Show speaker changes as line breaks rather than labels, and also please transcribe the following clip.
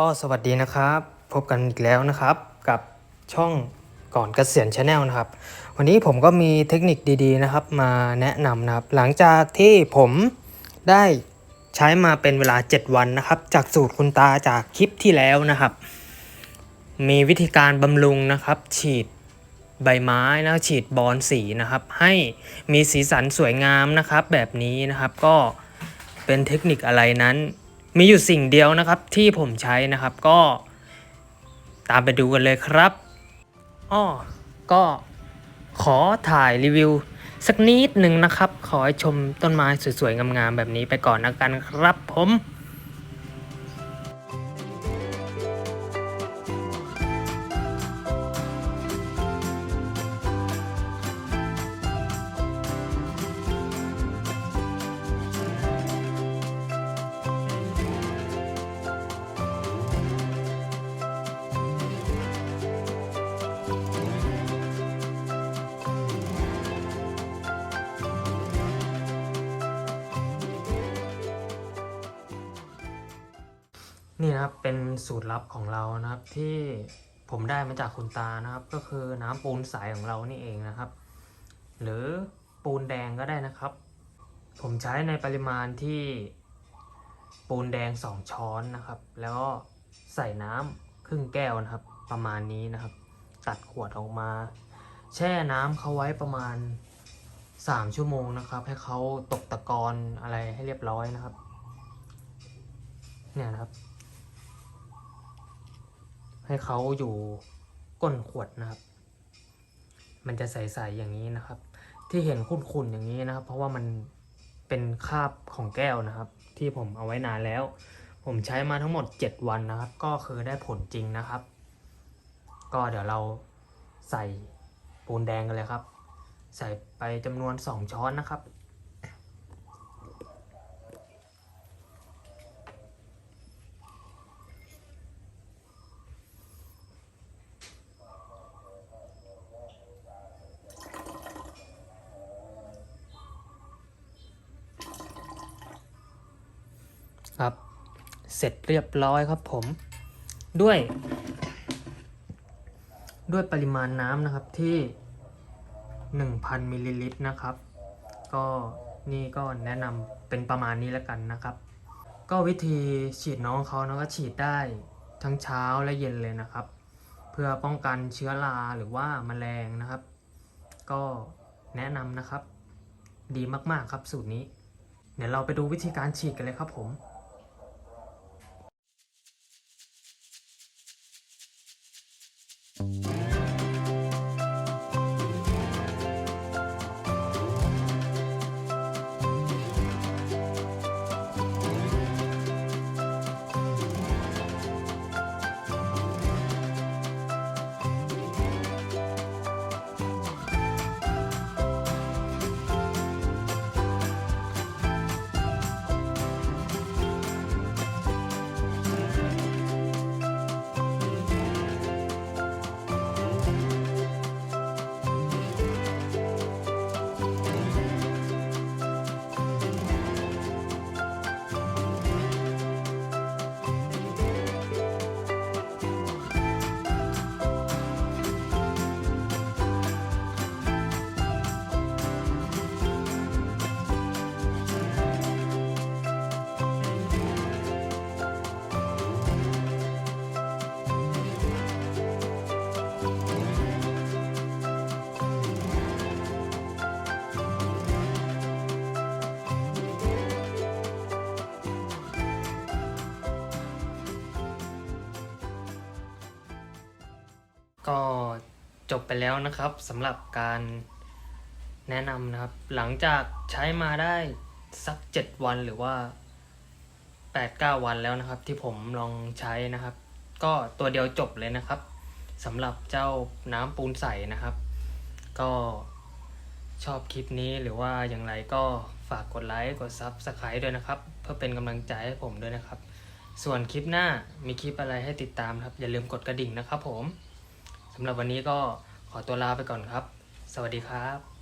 ก็สวัสดีนะครับ พบกันอีกแล้วนะครับ กับช่องก่อนเกษียณชาแนลนะครับ วันนี้ผมก็มีเทคนิคดีๆนะครับ มาแนะนำนะครับ หลังจากที่ผมได้ใช้มาเป็นเวลา 7 วันนะครับ จากสูตรคุณตาจากคลิปที่แล้วนะครับ มีวิธีการบำรุงนะครับ ฉีดใบไม้แล้วฉีดบอลสีนะครับ ให้มีสีสันสวยงามนะครับ แบบนี้นะครับก็เป็นเทคนิคอะไรนั้น มีอยู่สิ่งเดียวนะครับที่ผมใช้นะครับ ก็ตามไปดูกันเลยครับอ้อก็ขอถ่ายรีวิว สักนิดหนึ่งนะครับ ขอให้ชมต้นไม้สวยๆงามๆแบบนี้ไปก่อนนะกันครับผม นี่นะครับเป็นสูตรลับของเรานะครับที่ผมได้มาจากคุณตานะครับ ก็คือน้ำปูนใสของเรานี่เองนะครับ หรือปูนแดงก็ได้นะครับ ผมใช้ในปริมาณที่ปูนแดง 2 ช้อนนะครับ แล้วก็ใส่น้ำครึ่งแก้วนะครับ ประมาณนี้นะครับ ตัดขวดออกมา แช่น้ำเขาไว้ประมาณ 3 ชั่วโมงนะครับ ให้เขาตกตะกอนอะไรให้เรียบร้อยนะครับ เนี่ยนะครับ ให้เขาอยู่ก้นขวดนะครับ มันจะใสๆอย่างนี้นะครับ ที่เห็นขุ่นๆอย่างนี้นะครับ เพราะว่ามันเป็นคราบของแก้วนะครับ ที่ผมเอาไว้นานแล้ว ผมใช้มาทั้งหมด 7 วันนะครับ ก็คือได้ผลจริงนะครับ ก็เดี๋ยวเราใส่ปูนแดงกันเลยครับ ใส่ไปจำนวน 2 ช้อนนะครับครับ เสร็จเรียบร้อยครับผม ด้วย ด้วยปริมาณน้ำนะครับที่ 1,000มิลลิลิตรนะครับ ก็นี่ก็แนะนำเป็นประมาณนี้แล้วกันนะครับ ก็วิธีฉีดน้องเขานะก็ฉีดได้ทั้งเช้าและเย็นเลยนะครับ เพื่อป้องกันเชื้อราหรือว่าแมลงนะครับ ก็แนะนำนะครับ ดีมากๆครับสูตรนี้ เดี๋ยวเราไปดูวิธีการฉีดกันเลยครับผม ก็จบไปแล้วนะครับสำหรับการแนะนำนะครับ หลังจากใช้มาได้สัก 7 วันหรือว่า 8-9 วันแล้วนะครับ ที่ผมลองใช้นะครับ ก็ตัวเดียวจบเลยนะครับสำหรับเจ้าน้ำปูนใสนะครับ ก็ชอบคลิปนี้หรือว่าอย่างไรก็ฝากกดไลค์กดซับสไครต์ด้วยนะครับ เพื่อเป็นกำลังใจให้ผมด้วยนะครับ ส่วนคลิปหน้ามีคลิปอะไรให้ติดตามครับ อย่าลืมกดกระดิ่งนะครับผม สำหรับวันนี้ก็ขอตัวลาไปก่อนครับ สวัสดีครับ